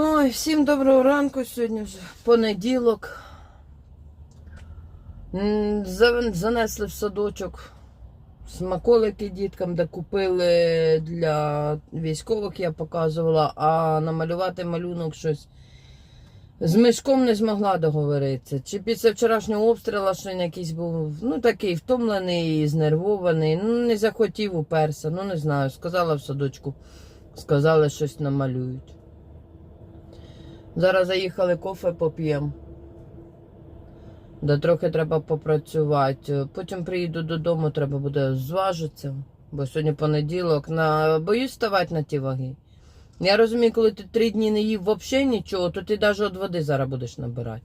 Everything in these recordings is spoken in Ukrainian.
Ой, всім доброго ранку. Сьогодні вже понеділок. Занесли в садочок смаколики діткам, де купили для військових, я показувала, а намалювати малюнок щось. З мішком не змогла договоритися. Чи після вчорашнього обстрілу що він якийсь був, ну такий втомлений, знервований, ну не захотів уперся, ну не знаю. Сказала в садочку, сказали, щось намалюють. Зараз заїхали кофе поп'ємо. Да трохи треба попрацювати. Потім приїду додому, треба буде зважитися. Бо сьогодні понеділок. На... Боюсь ставати на ті ваги. Я розумію, коли ти три дні не їв взагалі нічого, то ти навіть від води зараз будеш набирати.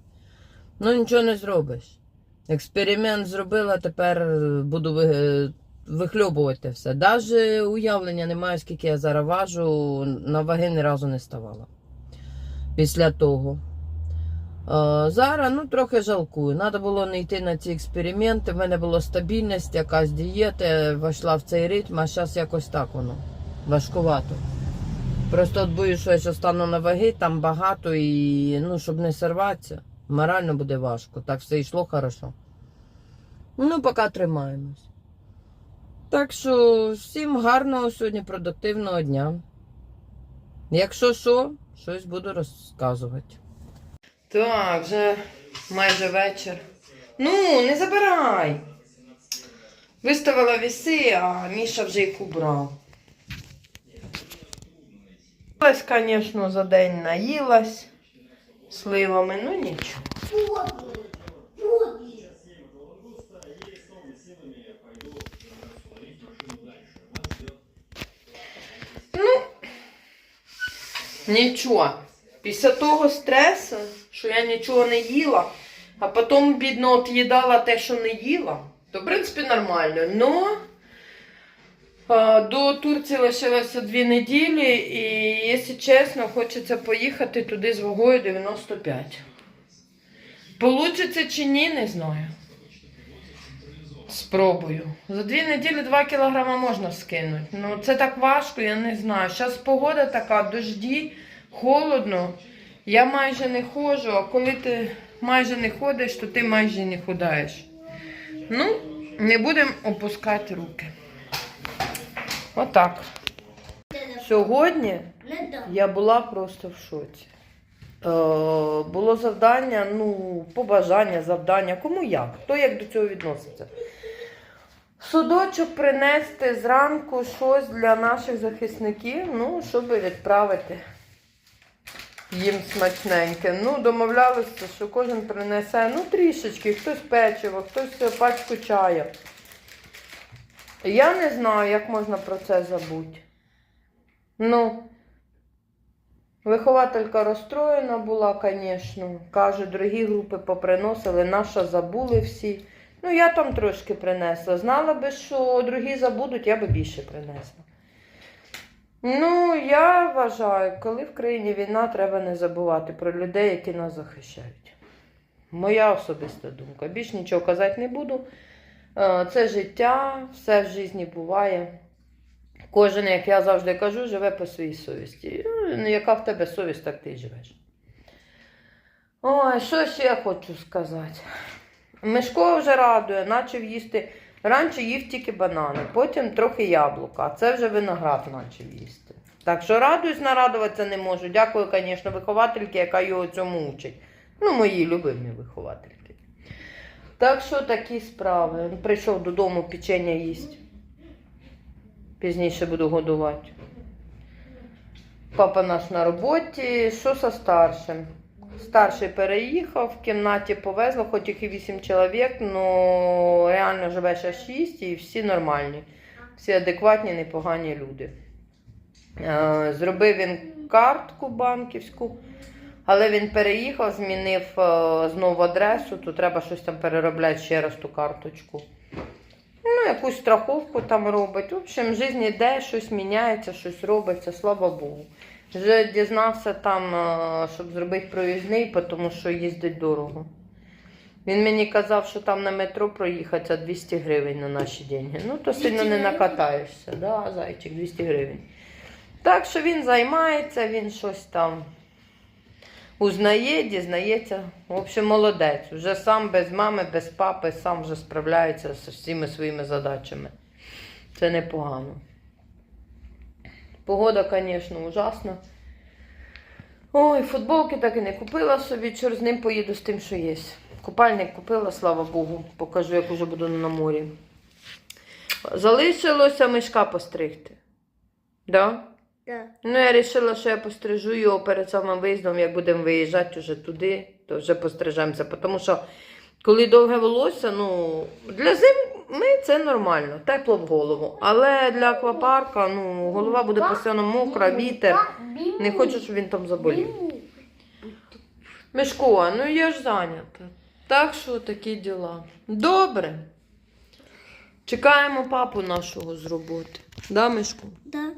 Ну нічого не зробиш. Експеримент зробила, тепер буду ви- вихльобувати все. Навіть уявлення немає, скільки я зараз важу, на ваги ні разу не ставала після того. Е, Зараз ну, трохи жалкую. Треба було не йти на ці експерименти. В мене була стабільність, якась дієта, вийшла в цей ритм, а зараз якось так воно. Важкувато. Просто от боюсь, що я ще стану на ваги, там багато і ну, щоб не сорватися, морально буде важко. Так все йшло хорошо. Ну, поки тримаємось. Так що всім гарного сьогодні продуктивного дня. Якщо що, щось буду розказувати. Так, вже майже вечір. Ну, не забирай. Виставила віси, а Міша вже їх убрав. Наїлась, звісно, за день наїлась сливами, ну нічого. Ну, нічого. Після того стресу, що я нічого не їла, а потім, бідно, от те, що не їла, то, в принципі, нормально. Но до Турції лишилося дві неділі, і, якщо чесно, хочеться поїхати туди з вагою 95. Получиться чи ні, не знаю. Спробую. За дві неділі 2 кілограма можна скинути. Ну це так важко, я не знаю. Зараз погода така, дожді, холодно. Я майже не ходжу, а коли ти майже не ходиш, то ти майже не худаєш. Ну, не будемо опускати руки. Отак. Сьогодні я була просто в шоці. Е, було завдання, ну, побажання, завдання, кому як, хто як до цього відноситься. Судочок принести зранку щось для наших захисників, ну, щоб відправити їм смачненьке. Ну, домовлялися, що кожен принесе ну, трішечки, хтось печиво, хтось пачку чаю. Я не знаю, як можна про це забути. Ну, вихователька розстроєна була, звісно. Каже, другі групи поприносили, наша забули всі. Ну, я там трошки принесла. Знала би, що другі забудуть, я би більше принесла. Ну, я вважаю, коли в країні війна, треба не забувати про людей, які нас захищають. Моя особиста думка. Більш нічого казати не буду. Е, Це життя, все в житті буває. Кожен, як я завжди кажу, живе по своїй совісті. Ну, Яка в тебе совість, так ти живеш. Ой, що ще я хочу сказати? Мишко вже радує, почав їсти. Раніше їв тільки банани, потім трохи яблука, а це вже виноград почав їсти. Так що радуюсь, нарадуватися не можу. Дякую, звісно, виховательці, яка його цьому учить. Ну, мої любимі виховательки. Так що такі справи. Прийшов додому печення їсть. Пізніше буду годувати. Папа наш на роботі. Що со старшим? Старший переїхав, в кімнаті повезло, хоч їх і 8 чоловік, але реально живе ще 6 і всі нормальні. Всі адекватні, непогані люди. Е, Зробив він картку банківську, але він переїхав, змінив е, знову адресу, то треба щось там переробляти ще раз ту карточку. Ну, якусь страховку там робить. В общем, в житті йде, щось міняється, щось робиться, слава Богу. Вже дізнався там, е, щоб зробити проїзний, тому що їздить дорого. Він мені казав, що там на метро проїхати 200 гривень на наші деньги. Ну, то сильно не накатаєшся, да, зайчик, 200 гривень. Так що він займається, він щось там Узнає, дізнається. В общем, молодець. Вже сам без мами, без папи, сам вже справляється з всіми своїми задачами. Це непогано. Погода, звісно, ужасна. Ой, футболки так і не купила собі, чор з ним поїду з тим, що є. Купальник купила, слава Богу. Покажу, як уже буду на морі. Залишилося мишка постригти. Да? Да. Ну, я вирішила, що я пострижу його перед самим виїздом, як будемо виїжджати вже туди, то вже пострижемося. Тому що коли довге волосся, ну, для зими це нормально, тепло в голову. Але для аквапарка, ну, голова буде постійно мокра, вітер. Не хочу, щоб він там заболів. Мишко, ну я ж зайнята. Так що такі діла. Добре. Чекаємо папу нашого з роботи. Да, Мишку? Да.